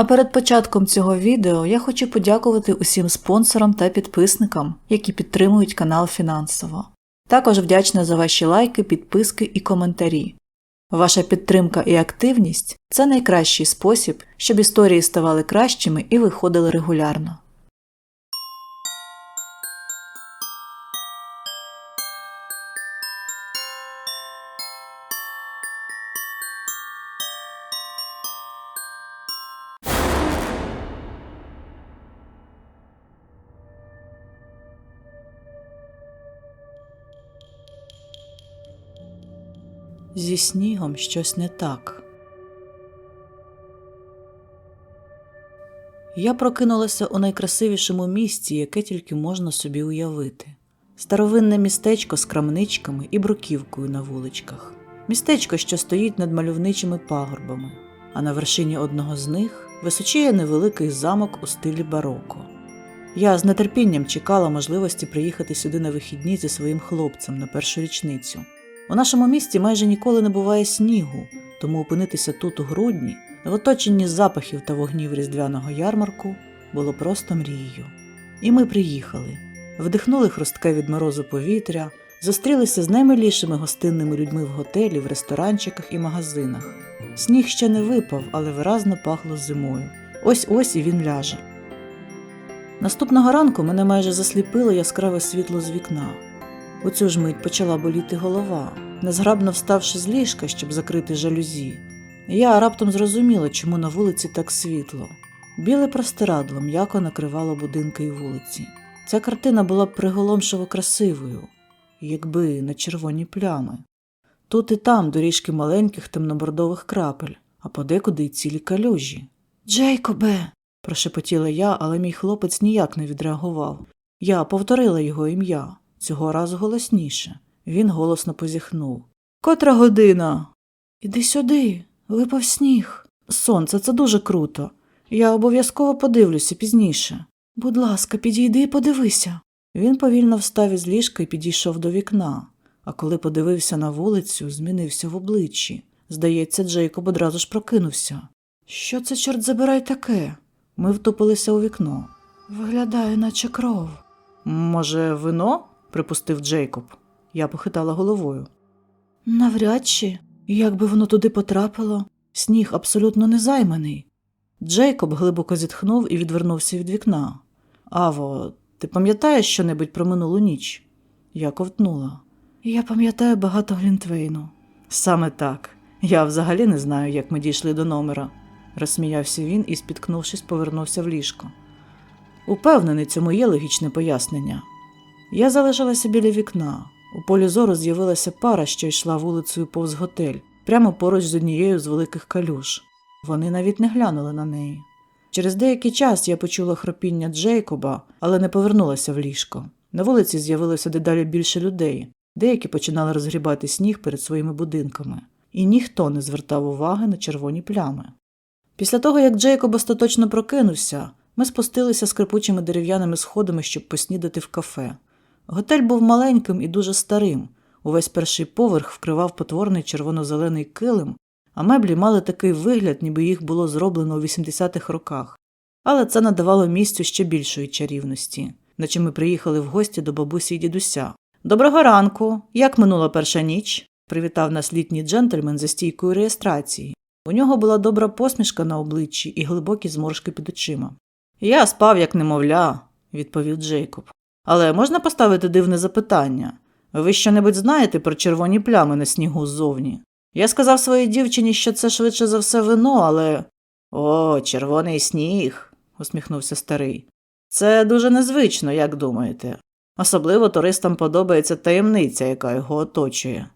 А перед початком цього відео я хочу подякувати усім спонсорам та підписникам, які підтримують канал фінансово. Також вдячна за ваші лайки, підписки і коментарі. Ваша підтримка і активність це найкращий спосіб, щоб історії ставали кращими і виходили регулярно. Зі снігом щось не так. Я прокинулася у найкрасивішому місці, яке тільки можна собі уявити. Старовинне містечко з крамничками і бруківкою на вуличках. Містечко, що стоїть над мальовничими пагорбами, а на вершині одного з них височіє невеликий замок у стилі бароко. Я з нетерпінням чекала можливості приїхати сюди на вихідні зі своїм хлопцем на першу річницю. У нашому місті майже ніколи не буває снігу, тому опинитися тут у грудні, в оточенні запахів та вогнів різдвяного ярмарку, було просто мрією. І ми приїхали, вдихнули хрустке від морозу повітря, зустрілися з наймилішими гостинними людьми в готелі, в ресторанчиках і магазинах. Сніг ще не випав, але виразно пахло зимою. Ось ось і він ляже. Наступного ранку мене майже засліпило яскраве світло з вікна. У цю ж мить почала боліти голова, незграбно вставши з ліжка, щоб закрити жалюзі. Я раптом зрозуміла, чому на вулиці так світло. Біле простирадло м'яко накривало будинки і вулиці. Ця картина була б приголомшиво красивою, якби на червоні плями. Тут і там доріжки маленьких темнобордових крапель, а подекуди й цілі калюжі. Джейкобе. прошепотіла я, але мій хлопець ніяк не відреагував. Я повторила його ім'я цього разу голосніше. Він голосно позіхнув. Котра година? Іди сюди, випав сніг. Сонце, це дуже круто. Я обов'язково подивлюся пізніше. Будь ласка, підійди і подивися. Він повільно встав із ліжка і підійшов до вікна, а коли подивився на вулицю, змінився в обличчі. Здається, Джейкоб одразу ж прокинувся. Що це, чорт забирай таке? Ми втупилися у вікно. Виглядає, наче кров. Може, вино? Припустив Джейкоб. Я похитала головою. Навряд чи, як би воно туди потрапило, сніг абсолютно не займаний. Джейкоб глибоко зітхнув і відвернувся від вікна. Аво, ти пам'ятаєш щонебудь про минулу ніч? Я ковтнула. Я пам'ятаю багато Глінтвейну. Саме так. Я взагалі не знаю, як ми дійшли до номера, розсміявся він і, спіткнувшись, повернувся в ліжко. Упевнений, цьому є логічне пояснення. Я залишилася біля вікна. У полі зору з'явилася пара, що йшла вулицею повз готель, прямо поруч з однією з великих калюж. Вони навіть не глянули на неї. Через деякий час я почула хропіння Джейкоба, але не повернулася в ліжко. На вулиці з'явилося дедалі більше людей, деякі починали розгрібати сніг перед своїми будинками, і ніхто не звертав уваги на червоні плями. Після того, як Джейкоб остаточно прокинувся, ми спустилися скрипучими дерев'яними сходами, щоб поснідати в кафе. Готель був маленьким і дуже старим. Увесь перший поверх вкривав потворний червоно-зелений килим, а меблі мали такий вигляд, ніби їх було зроблено у 80-х роках. Але це надавало місцю ще більшої чарівності, наче ми приїхали в гості до бабусі й дідуся. Доброго ранку! Як минула перша ніч? привітав нас літній джентльмен за стійкою реєстрації. У нього була добра посмішка на обличчі і глибокі зморшки під очима. Я спав, як немовля, відповів Джейкоб. Але можна поставити дивне запитання? Ви що-небудь знаєте про червоні плями на снігу ззовні? Я сказав своїй дівчині, що це швидше за все вино, але. О, червоний сніг, усміхнувся старий. Це дуже незвично, як думаєте. Особливо туристам подобається таємниця, яка його оточує.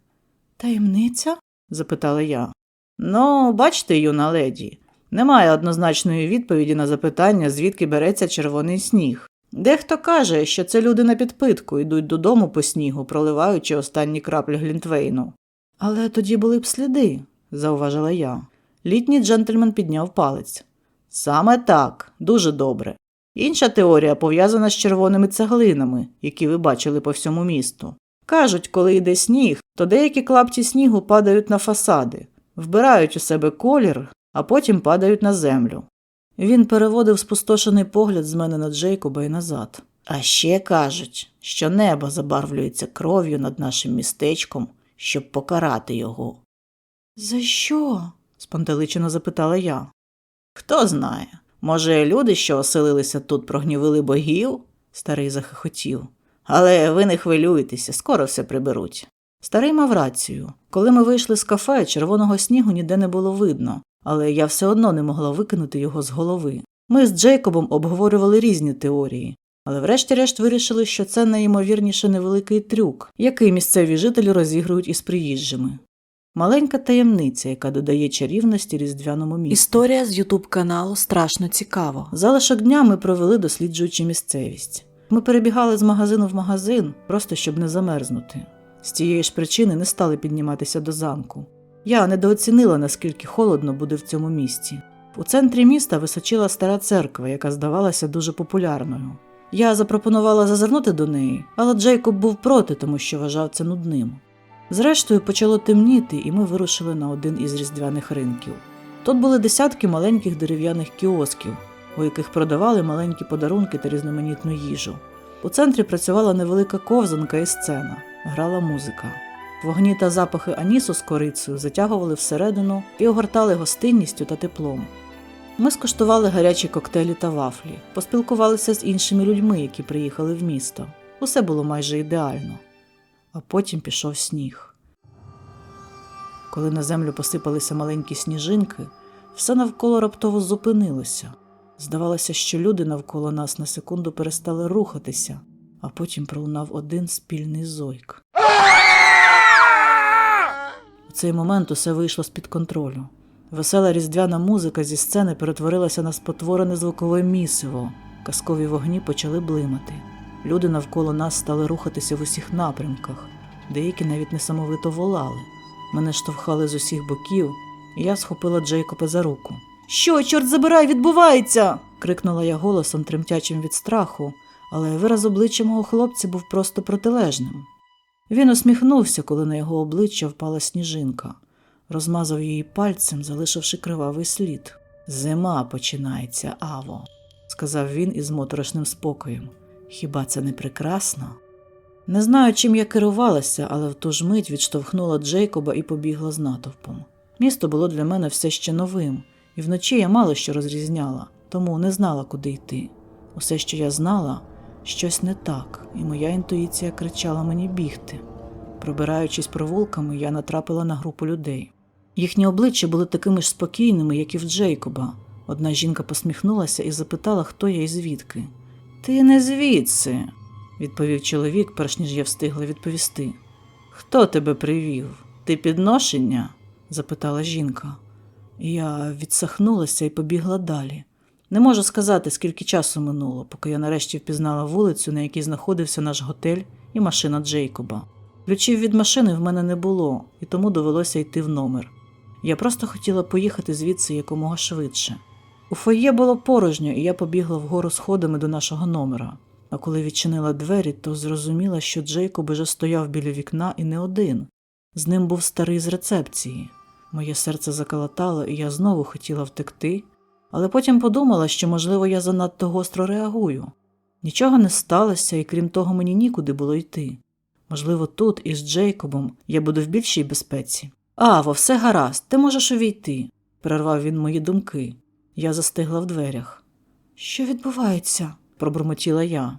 Таємниця? запитала я. Ну, бачите, юна леді, немає однозначної відповіді на запитання, звідки береться червоний сніг. Дехто каже, що це люди на підпитку йдуть додому по снігу, проливаючи останні краплі глінтвейну. Але тоді були б сліди, зауважила я. Літній джентльмен підняв палець. Саме так, дуже добре. Інша теорія пов'язана з червоними цеглинами, які ви бачили по всьому місту. Кажуть, коли йде сніг, то деякі клапті снігу падають на фасади, вбирають у себе колір, а потім падають на землю. Він переводив спустошений погляд з мене на Джейкоба і назад. А ще кажуть, що небо забарвлюється кров'ю над нашим містечком, щоб покарати його. За що? спантеличено запитала я. Хто знає, може, люди, що оселилися тут, прогнівили богів? Старий захихотів. Але ви не хвилюйтеся, скоро все приберуть. Старий мав рацію. Коли ми вийшли з кафе, червоного снігу ніде не було видно, але я все одно не могла викинути його з голови. Ми з Джейкобом обговорювали різні теорії, але врешті-решт вирішили, що це найімовірніше невеликий трюк, який місцеві жителі розігрують із приїжджими. Маленька таємниця, яка додає чарівності різдвяному місту. Історія з Ютуб каналу страшно цікаво. Залишок дня ми провели досліджуючи місцевість. Ми перебігали з магазину в магазин, просто щоб не замерзнути. З цієї ж причини не стали підніматися до замку. Я недооцінила, наскільки холодно буде в цьому місті. У центрі міста височила стара церква, яка здавалася дуже популярною. Я запропонувала зазирнути до неї, але Джейкоб був проти, тому що вважав це нудним. Зрештою, почало темніти, і ми вирушили на один із різдвяних ринків. Тут були десятки маленьких дерев'яних кіосків, у яких продавали маленькі подарунки та різноманітну їжу. У центрі працювала невелика ковзанка і сцена, грала музика. Вогні та запахи анісу з корицею затягували всередину і огортали гостинністю та теплом. Ми скуштували гарячі коктейлі та вафлі, поспілкувалися з іншими людьми, які приїхали в місто. Усе було майже ідеально. А потім пішов сніг. Коли на землю посипалися маленькі сніжинки, все навколо раптово зупинилося. Здавалося, що люди навколо нас на секунду перестали рухатися, а потім пролунав один спільний зойк. Цей момент усе вийшло з-під контролю. Весела різдвяна музика зі сцени перетворилася на спотворене звукове місиво. Казкові вогні почали блимати. Люди навколо нас стали рухатися в усіх напрямках, деякі навіть несамовито волали. Мене штовхали з усіх боків, і я схопила Джейкоба за руку. Що, чорт забирай, відбувається? крикнула я голосом, тремтячим від страху, але вираз обличчя мого хлопця був просто протилежним. Він усміхнувся, коли на його обличчя впала сніжинка, розмазав її пальцем, залишивши кривавий слід. Зима починається, Аво, сказав він із моторошним спокоєм. Хіба це не прекрасно? Не знаю, чим я керувалася, але в ту ж мить відштовхнула Джейкоба і побігла з натовпом. Місто було для мене все ще новим, і вночі я мало що розрізняла, тому не знала, куди йти. Усе, що я знала, щось не так, і моя інтуїція кричала мені бігти. Пробираючись провулками, я натрапила на групу людей. Їхні обличчя були такими ж спокійними, як і в Джейкоба. Одна жінка посміхнулася і запитала, хто я і звідки. Ти не звідси, відповів чоловік, перш ніж я встигла відповісти. Хто тебе привів? Ти підношення? запитала жінка. Я відсахнулася і побігла далі. Не можу сказати, скільки часу минуло, поки я нарешті впізнала вулицю, на якій знаходився наш готель і машина Джейкоба. Ключів від машини в мене не було, і тому довелося йти в номер. Я просто хотіла поїхати звідси якомога швидше. У фоє було порожньо, і я побігла вгору сходами до нашого номера. А коли відчинила двері, то зрозуміла, що Джейкоб уже стояв біля вікна і не один. З ним був старий з рецепції. Моє серце заколотало, і я знову хотіла втекти, але потім подумала, що, можливо, я занадто гостро реагую. Нічого не сталося, і крім того, мені нікуди було йти. Можливо, тут із Джейкобом я буду в більшій безпеці. Аво, все гаразд, ти можеш увійти, перервав він мої думки. Я застигла в дверях. Що відбувається? пробурмотіла я.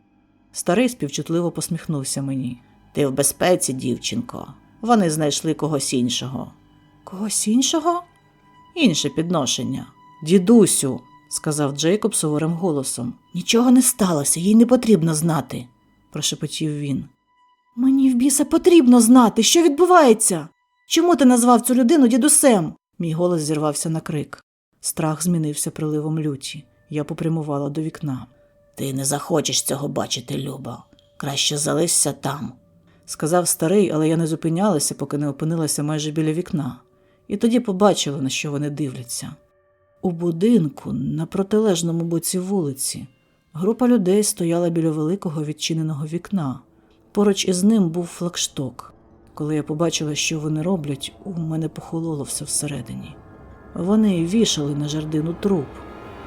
Старий співчутливо посміхнувся мені. Ти в безпеці, дівчинко. Вони знайшли когось іншого. Когось іншого? Інше підношення. Дідусю, сказав Джейкоб суворим голосом. Нічого не сталося, їй не потрібно знати, прошепотів він. Мені в біса потрібно знати, що відбувається. Чому ти назвав цю людину дідусем? Мій голос зірвався на крик. Страх змінився приливом люті. Я попрямувала до вікна. Ти не захочеш цього бачити, Люба. Краще залишся там, сказав старий, але я не зупинялася, поки не опинилася майже біля вікна, і тоді побачила, на що вони дивляться. У будинку, на протилежному боці вулиці, група людей стояла біля великого відчиненого вікна. Поруч із ним був флагшток. Коли я побачила, що вони роблять, у мене похололо все всередині. Вони вішали на жердину труп.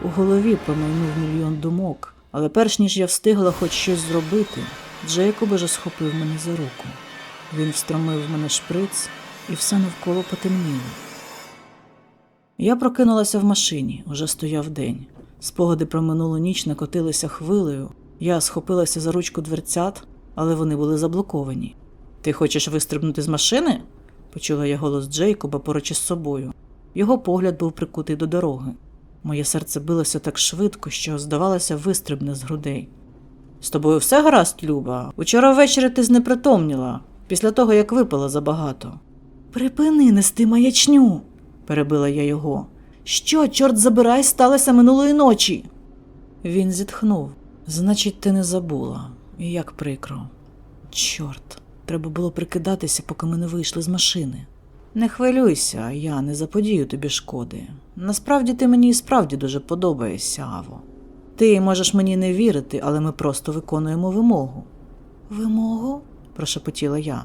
У голові промайнув мільйон думок, але перш ніж я встигла хоч щось зробити, Джейкоб уже схопив мене за руку. Він встромив в мене шприц, і все навколо потемніло. Я прокинулася в машині, уже стояв день. Спогади про минулу ніч накотилися хвилею. Я схопилася за ручку дверцят, але вони були заблоковані. Ти хочеш вистрибнути з машини? почула я голос Джейкоба поруч із собою. Його погляд був прикутий до дороги. Моє серце билося так швидко, що, здавалося, вистрибне з грудей. З тобою все гаразд, Люба. Учора ввечері ти знепритомніла, після того, як випила забагато. Припини нести маячню, перебила я його. Що, чорт забирай, сталося минулої ночі? Він зітхнув. Значить, ти не забула. І як прикро. Чорт, треба було прикидатися, поки ми не вийшли з машини. Не хвилюйся, я не заподію тобі шкоди. Насправді ти мені і справді дуже подобаєшся, Аво. Ти можеш мені не вірити, але ми просто виконуємо вимогу. Вимогу? прошепотіла я.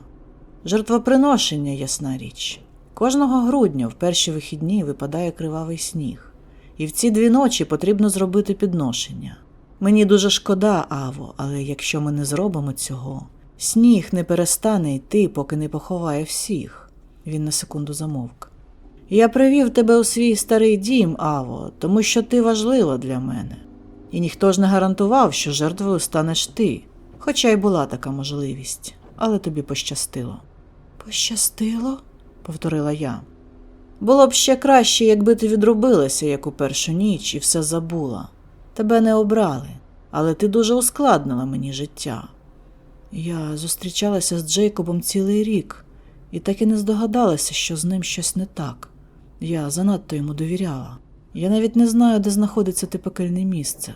Жертвоприношення, ясна річ. Кожного грудня в перші вихідні випадає кривавий сніг, і в ці дві ночі потрібно зробити підношення. Мені дуже шкода, Аво, але якщо ми не зробимо цього, сніг не перестане йти, поки не поховає всіх. Він на секунду замовк. Я привів тебе у свій старий дім, Аво, тому що ти важлива для мене. І ніхто ж не гарантував, що жертвою станеш ти, хоча й була така можливість, але тобі пощастило. Пощастило? Повторила я. Було б ще краще, якби ти відробилася, як у першу ніч, і все забула. Тебе не обрали, але ти дуже ускладнила мені життя. Я зустрічалася з Джейкобом цілий рік і так і не здогадалася, що з ним щось не так. Я занадто йому довіряла. Я навіть не знаю, де знаходиться те пекельне місце.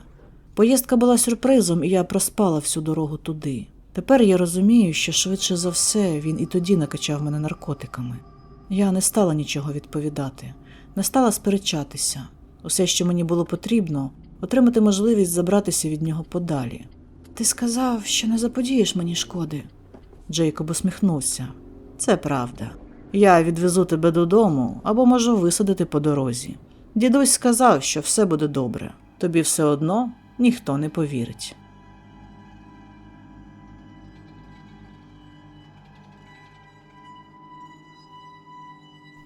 Поїздка була сюрпризом, і я проспала всю дорогу туди. Тепер я розумію, що швидше за все він і тоді накачав мене наркотиками. Я не стала нічого відповідати, не стала сперечатися. Усе, що мені було потрібно, отримати можливість забратися від нього подалі. Ти сказав, що не заподієш мені шкоди. Джейкоб усміхнувся. Це правда. Я відвезу тебе додому або можу висадити по дорозі. Дідусь сказав, що все буде добре. Тобі все одно ніхто не повірить.